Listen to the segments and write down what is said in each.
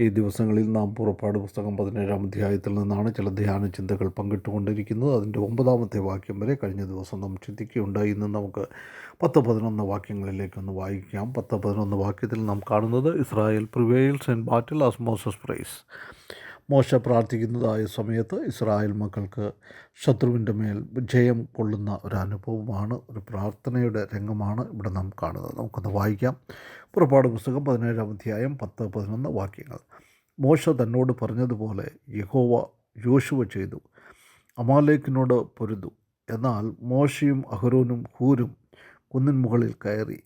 ഈ ദിവസങ്ങളിൽ നാം പുറപ്പാട് പുസ്തകം പതിനേഴാം അധ്യായത്തിൽ നിന്നാണ് ചില ധ്യാന ചിന്തകൾ പങ്കിട്ടുകൊണ്ടിരിക്കുന്നത്. അതിന്റെ ഒമ്പതാമത്തെ വാക്യം വരെ കഴിഞ്ഞ ദിവസം നാം ചിന്തിക്കുകയുണ്ടായി. ഇന്ന് നമുക്ക് പത്ത് പതിനൊന്ന് വാക്യങ്ങളിലേക്കൊന്ന് വായിക്കാം. പത്ത് പതിനൊന്ന് വാക്യത്തിൽ നാം കാണുന്നത് Israel prevails and battle as Moses prays. മോശ പ്രാർത്ഥിക്കുന്നതായ സമയത്ത് ഇസ്രായേൽ മക്കൾക്ക് ശത്രുവിന്റെ മേൽ ജയം കൊള്ളുന്ന ഒരു അനുഭവമാണ് ഒരു പ്രാർത്ഥനയുടെ രംഗമാണ് ഇവിടെ നാം കാണുന്നത്. നമുക്കൊന്ന് വായിക്കാം. പുറപ്പാട് പുസ്തകം പതിനേഴാം അധ്യായം പത്ത് പതിനൊന്ന് വാക്യങ്ങൾ. മോശ തന്നോട് പറഞ്ഞതുപോലെ യഹോവ യോശുവ ചെയ്തു അമാലേക്കിനോട് പൊരുതു. എന്നാൽ മോശയും അഹരോനും ഹൂരും കുന്നിൻ മുകളിൽ കയറി.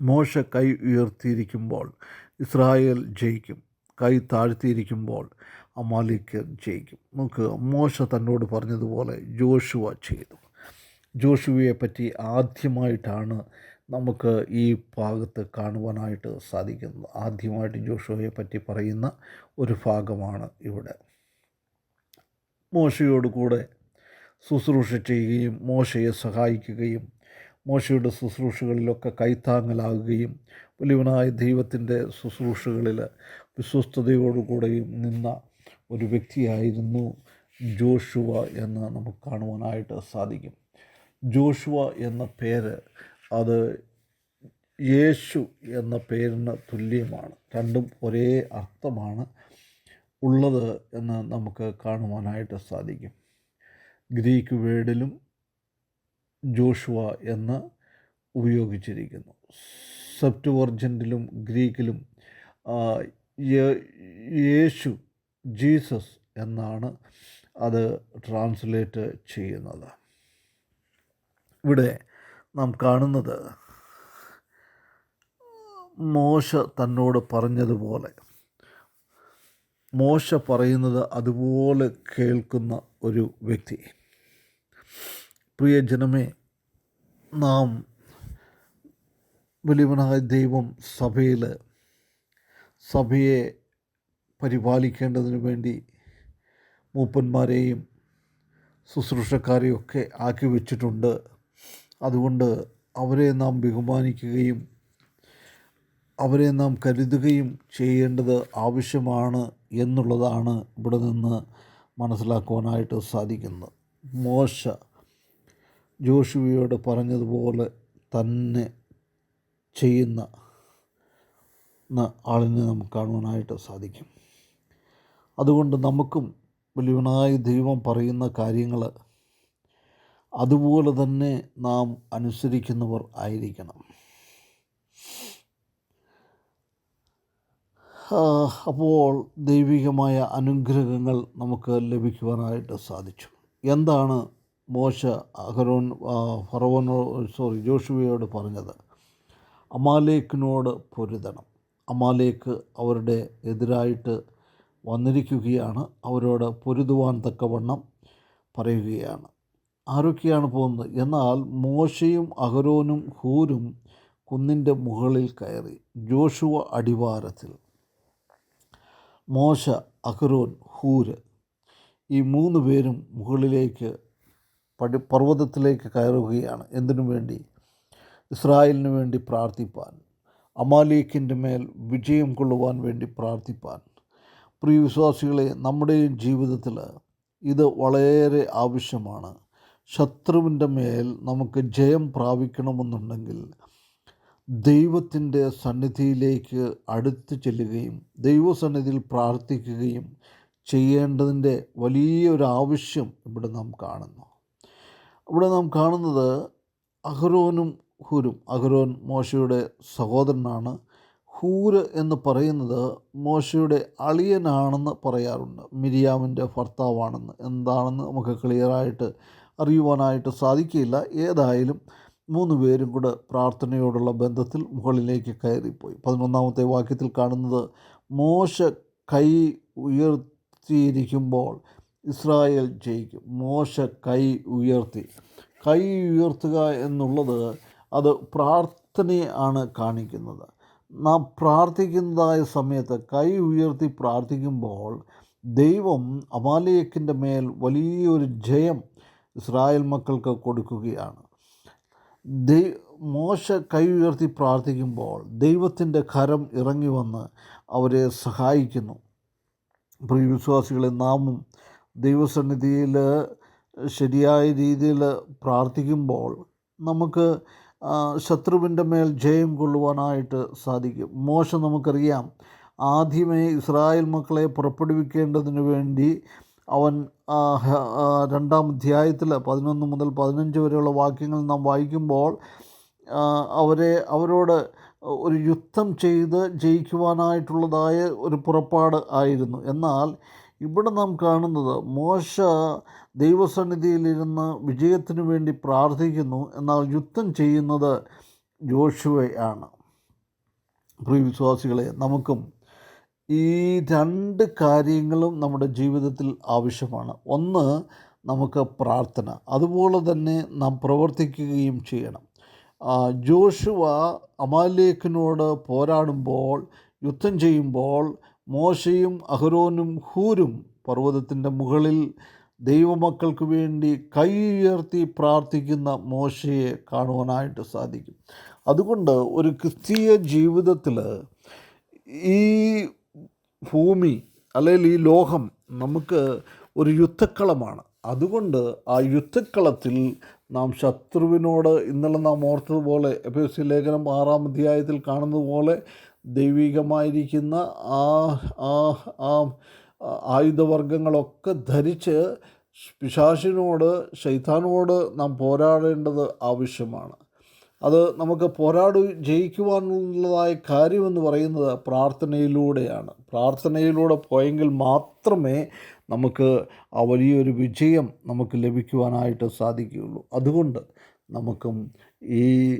മോശ കൈ ഉയർത്തിയിരിക്കുമ്പോൾ ഇസ്രായേൽ ജയിക്കും. കൈ താഴ്ത്തിയിരിക്കുമ്പോൾ അമാലിക്ക് ജയിക്കും. നമുക്ക് മോശ തന്നോട് പറഞ്ഞതുപോലെ ജോഷുവ ചെയ്തു. ജോഷുവയെ പറ്റി ആദ്യമായിട്ടാണ് നമുക്ക് ഈ ഭാഗത്ത് കാണുവാനായിട്ട് സാധിക്കുന്നത്. ആദ്യമായിട്ട് ജോഷുവയെ പറ്റി പറയുന്ന ഒരു ഭാഗമാണ് ഇവിടെ. മോശയോട് കൂടെ ശുശ്രൂഷ ചെയ്യുകയും മോശയെ സഹായിക്കുകയും മോശയുടെ ശുശ്രൂഷകളിലൊക്കെ കൈത്താങ്ങലാകുകയും വലിയവനായ ദൈവത്തിന്റെ ശുശ്രൂഷകളിൽ വിശ്വസ്തയോടുകൂടെയും നിന്ന ഒരു വ്യക്തിയായിരുന്നു ജോഷുവ എന്ന് നമുക്ക് കാണുവാനായിട്ട് സാധിക്കും. ജോഷുവ എന്ന പേര് അത് യേശു എന്ന പേരിന് തുല്യമാണ്. രണ്ടും ഒരേ അർത്ഥമാണ് ഉള്ളത് എന്ന് നമുക്ക് കാണുവാനായിട്ട് സാധിക്കും. ഗ്രീക്ക് വേർഡിലും ജോഷുവ എന്ന് ഉപയോഗിച്ചിരിക്കുന്നു. സെപ്റ്റ് വർജന്റിലും ഗ്രീക്കിലും യേശു ജീസസ് എന്നാണ് അത് ട്രാൻസ്ലേറ്റ് ചെയ്യുന്നത്. ഇവിടെ നാം കാണുന്നത് മോശ തന്നോട് പറഞ്ഞതുപോലെ മോശ പറയുന്നത് അതുപോലെ കേൾക്കുന്ന ഒരു വ്യക്തി. പ്രിയ ജനമേ നാം വലിയവനായ ദൈവം സഭയിൽ സഭയെ പരിപാലിക്കേണ്ടതിന് വേണ്ടി മൂപ്പന്മാരെയും ശുശ്രൂഷക്കാരെയും ഒക്കെ ആക്കി വെച്ചിട്ടുണ്ട്. അതുകൊണ്ട് അവരെ നാം ബഹുമാനിക്കുകയും അവരെ നാം കരുതുകയും ചെയ്യേണ്ടത് ആവശ്യമാണ് എന്നുള്ളതാണ് ഇവിടെ നിന്ന് മനസ്സിലാക്കുവാനായിട്ട് സാധിക്കുന്നത്. മോശ ജോഷുവയോട് പറഞ്ഞതുപോലെ തന്നെ ചെയ്യുന്ന ആളിനെ നമുക്ക് കാണുവാനായിട്ട് സാധിക്കും. അതുകൊണ്ട് നമുക്കും വലിയവനായ ദൈവം പറയുന്ന കാര്യങ്ങൾ അതുപോലെ തന്നെ നാം അനുസരിക്കുന്നവർ ആയിരിക്കണം. അപ്പോൾ ദൈവികമായ അനുഗ്രഹങ്ങൾ നമുക്ക് ലഭിക്കുവാനായിട്ട് സാധിച്ചു. എന്താണ് മോശ അഹരോൻ ഫറവനോ സോറി ജോഷുവയോട് പറഞ്ഞത് അമാലേക്കിനോട് പൊരുതണം. അമാലേക്ക് അവരുടെ എതിരായിട്ട് വന്നിരിക്കുകയാണ്. അവരോട് പൊരുതുവാൻ തക്കവണ്ണം പറയുകയാണ്. ആരൊക്കെയാണ് പോകുന്നത്? എന്നാൽ മോശയും അഹരോനും ഹൂരും കുന്നിന്റെ മുകളിൽ കയറി ജോഷുവ അടിവാരത്തിൽ. മോശ അഹരോൻ ഹൂര് ഈ മൂന്ന് പേരും മുകളിലേക്ക് പടി പർവതത്തിലേക്ക് കയറുകയാണ്. എന്തിനു വേണ്ടി? ഇസ്രായേലിന് വേണ്ടി പ്രാർത്ഥിപ്പാൻ. അമാലേക്കിന്റെ മേൽ വിജയം കൊള്ളുവാൻ വേണ്ടി പ്രാർത്ഥിപ്പാൻ. പ്രിയ വിശ്വാസികളെ നമ്മുടെയും ജീവിതത്തിൽ ഇത് വളരെ ആവശ്യമാണ്. ശത്രുവിന്റെ മേൽ നമുക്ക് ജയം പ്രാപിക്കണമെന്നുണ്ടെങ്കിൽ ദൈവത്തിന്റെ സന്നിധിയിലേക്ക് അടുത്ത് ചെല്ലുകയും ദൈവസന്നിധിയിൽ പ്രാർത്ഥിക്കുകയും ചെയ്യേണ്ടതിന്റെ വലിയൊരു ആവശ്യം ഇവിടെ നാം കാണുന്നു. ഇവിടെ നാം കാണുന്നത് അഹ്റോനും ഹൂരും അഹ്റോൻ മോശയുടെ സഹോദരനാണ്. ഹൂര് എന്ന് പറയുന്നത് മോശയുടെ അളിയനാണെന്ന് പറയാറുണ്ട്. മിരിയാമിന്റെ ഭർത്താവാണെന്ന്. എന്താണെന്ന് നമുക്ക് ക്ലിയറായിട്ട് അറിയുവാനായിട്ട് സാധിക്കില്ല ഏതായാലും മൂന്ന് പേരും കൂടെ പ്രാർത്ഥനയോടുള്ള ബന്ധത്തിൽ മുകളിലേക്ക് കയറിപ്പോയി. പതിനൊന്നാമത്തെ വാക്യത്തിൽ കാണുന്നത് മോശ കൈ ഉയർത്തിയിരിക്കുമ്പോൾ ഇസ്രായേൽ ജയിക്കും. മോശ കൈ ഉയർത്തി. കൈ ഉയർത്തുക എന്നുള്ളത് അത് പ്രാർത്ഥനയാണ് കാണിക്കുന്നത്. നാം പ്രാർത്ഥിക്കുന്നതായ സമയത്ത് കൈ ഉയർത്തി പ്രാർത്ഥിക്കുമ്പോൾ ദൈവം അമാലയക്കിന്റെ മേൽ വലിയൊരു ജയം ഇസ്രായേൽ മക്കൾക്ക് കൊടുക്കുകയാണ്. ദൈ മോശ കൈ ഉയർത്തി പ്രാർത്ഥിക്കുമ്പോൾ ദൈവത്തിന്റെ കരം ഇറങ്ങി വന്ന് അവരെ സഹായിക്കുന്നു. പ്രിയ വിശ്വാസികളെ നാമും ദൈവസന്നിധിയിൽ ശരിയായ രീതിയിൽ പ്രാർത്ഥിക്കുമ്പോൾ നമുക്ക് ശത്രുവിന്റെ മേൽ ജയം കൊള്ളുവാനായിട്ട് സാധിക്കും. മോശ നമുക്കറിയാം. ആദ്യമേ ഇസ്രായേൽ മക്കളെ പുറപ്പെടുവിക്കേണ്ടതിന് വേണ്ടി അവൻ രണ്ടാം അധ്യായത്തിൽ പതിനൊന്ന് മുതൽ പതിനഞ്ച് വരെയുള്ള വാക്യങ്ങൾ നാം വായിക്കുമ്പോൾ അവരെ അവരോട് ഒരു യുദ്ധം ചെയ്ത് ജയിക്കുവാനായിട്ടുള്ളതായ ഒരു പുറപ്പാട് ആയിരുന്നു. എന്നാൽ ഇവിടെ നാം കാണുന്നത് മോശ ദൈവസന്നിധിയിലിരുന്ന് വിജയത്തിനു വേണ്ടി പ്രാർത്ഥിക്കുന്നു എന്നാൽ യുദ്ധം ചെയ്യുന്നത് ജോഷുവയാണ് പ്രിയ വിശ്വാസികളെ നമുക്കും ഈ രണ്ട് കാര്യങ്ങളും നമ്മുടെ ജീവിതത്തിൽ ആവശ്യമാണ്. ഒന്ന് നമുക്ക് പ്രാർത്ഥന. അതുപോലെ തന്നെ നാം പ്രവർത്തിക്കുകയും ചെയ്യണം. ജോഷുവ അമാലേക്കിനോട് പോരാടുമ്പോൾ യുദ്ധം ചെയ്യുമ്പോൾ മോശയും അഹ്റോനും ഹൂരും പർവതത്തിന്റെ മുകളിൽ ദൈവമക്കൾക്ക് വേണ്ടി കൈ ഉയർത്തി പ്രാർത്ഥിക്കുന്ന മോശയെ കാണുവാനായിട്ട് സാധിക്കും. അതുകൊണ്ട് ഒരു ക്രിസ്തീയ ജീവിതത്തിൽ ഈ ഭൂമി അല്ലെങ്കിൽ ഈ ലോകം നമുക്ക് ഒരു യുദ്ധക്കളമാണ്. അതുകൊണ്ട് ആ യുദ്ധക്കളത്തിൽ നാം ശത്രുവിനോട് ഇന്നലെ നാം ഓർത്തതുപോലെ എഫ് എസ് സി ലേഖനം ആറാം അധ്യായത്തിൽ കാണുന്നത് പോലെ ദൈവികമായിരിക്കുന്ന ആ ആ ആ ആയുധവർഗങ്ങളൊക്കെ ധരിച്ച് പിശാശിനോട് ശൈത്താനോട് നാം പോരാടേണ്ടത് ആവശ്യമാണ്. അത് നമുക്ക് പോരാടി ജയിക്കുവാനുള്ളതായ കാര്യമെന്ന് പറയുന്നത് പ്രാർത്ഥനയിലൂടെയാണ്. പ്രാർത്ഥനയിലൂടെ പോയെങ്കിൽ മാത്രമേ നമുക്ക് ആ വലിയൊരു വിജയം നമുക്ക് ലഭിക്കുവാനായിട്ട് സാധിക്കുകയുള്ളൂ. അതുകൊണ്ട് നമുക്കും ഈ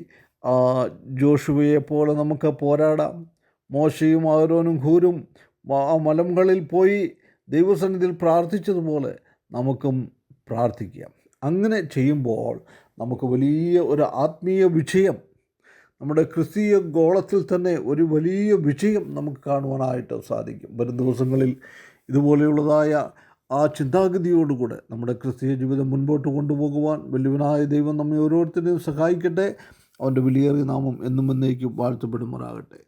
ജോഷുവയെ പോലെ നമുക്ക് പോരാടാം. മോശയും ആരോനും ഹൂരും ആ മലമുകളിൽ പോയി ദൈവസന്നിധിയിൽ പ്രാർത്ഥിച്ചതുപോലെ നമുക്കും പ്രാർത്ഥിക്കാം. അങ്ങനെ ചെയ്യുമ്പോൾ നമുക്ക് വലിയ ഒരു ആത്മീയ വിജയം നമ്മുടെ ക്രിസ്തീയ ഗോളത്തിൽ തന്നെ ഒരു വലിയ വിജയം നമുക്ക് കാണുവാനായിട്ട് സാധിക്കും. വരും ദിവസങ്ങളിൽ ഇതുപോലെയുള്ളതായ ആ ചിന്താഗതിയോടുകൂടെ നമ്മുടെ ക്രിസ്തീയ ജീവിതം മുൻപോട്ട് കൊണ്ടുപോകുവാൻ വലിയവനായ ദൈവം നമ്മെ ഓരോരുത്തരെയും സഹായിക്കട്ടെ. അവന്റെ വിലയേറിയ നാമം എന്നും എന്നേക്കും വാഴ്ത്തപ്പെടുമാറാകട്ടെ.